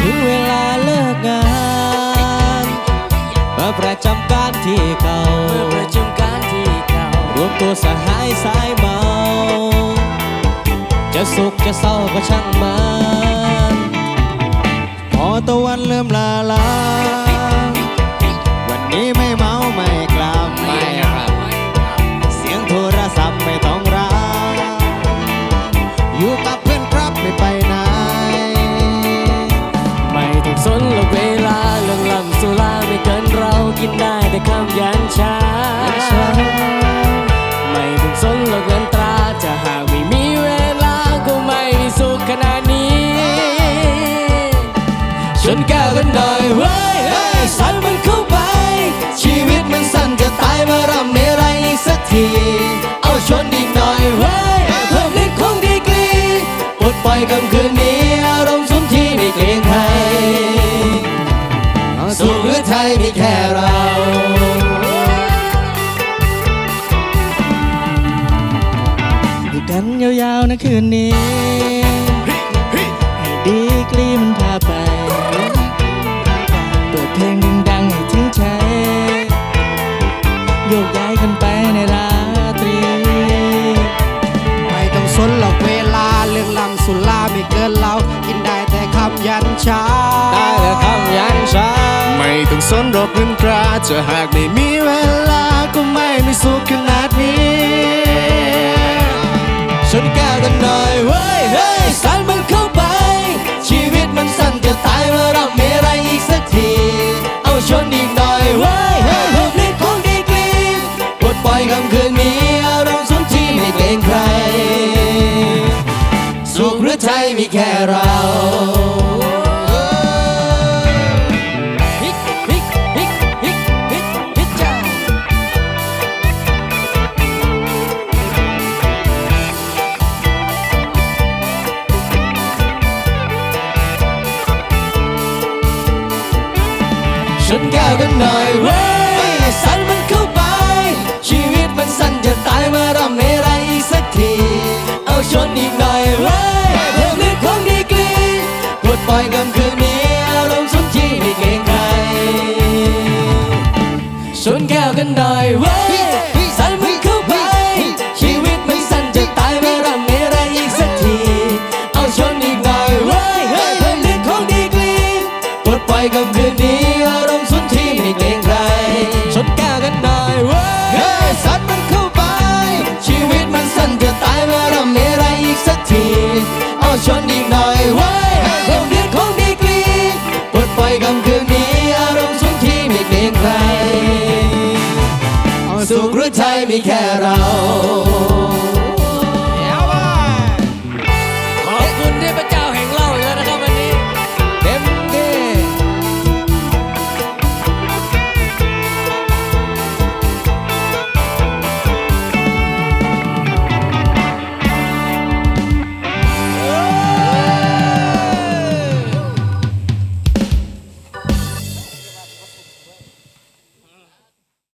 ถึงเวลาเลิกงานมาประจำการที่เก่าประชุมการที่เก่ารวมตัวสหายสายเมา จะสุขจะเศร้าก็ช่างมันพอตะวันเริ่มลาลา ก้วกันหน่อยเว้ยเฮ้ยสันมันเข้าไป ชีวิตมันสั้นจะตายเมื่อรำเมไรอีกสักที เอาชนอีกหน่อยเว้ยเพิ่มฤทธิ์ของดีกรีปลดปล่อยคำคืนนี้อารมณ์สุนที่ไม่เกรงใครสุขหรือไทยมีแค่เราอยู่กันยาวๆนะคืนนี้ให้ดีกรีมันพาไป ต้องสนรอกเงินตราจะหากไม่มีเวลาก็ไม่มีสุขขนาดนี้ชนแก้วกันหน่อยเว้ยเฮ้ยสันมันเข้าไป ชีวิตมันสั้นจะตายเมื่อเราไม่ไรอีกสักที เอาชนอีกหน่อยเว้ยเฮ้ยเพิ่มฤทธิ์ของดีกรีปลดปล่อยคำคืนนี้อารมณ์สุนที่ไม่เกรงใคร สุขหรือไทยมีแค่เรา ก้วกันหน่อยเว้ยสั่นมันเข้าไป ชีวิตมันสั้นจะตายมาร่ำไม่ไรสักที เอาชนอีกหน่อยเว้ยเพิ่มนึกของดีกรีปลดปล่อยกำคืนนี้อารมณ์สุนทรีไม่เก่งใครชนแก้วกันหน่อยเว้ย สุขหรือไทยมีแค่เรา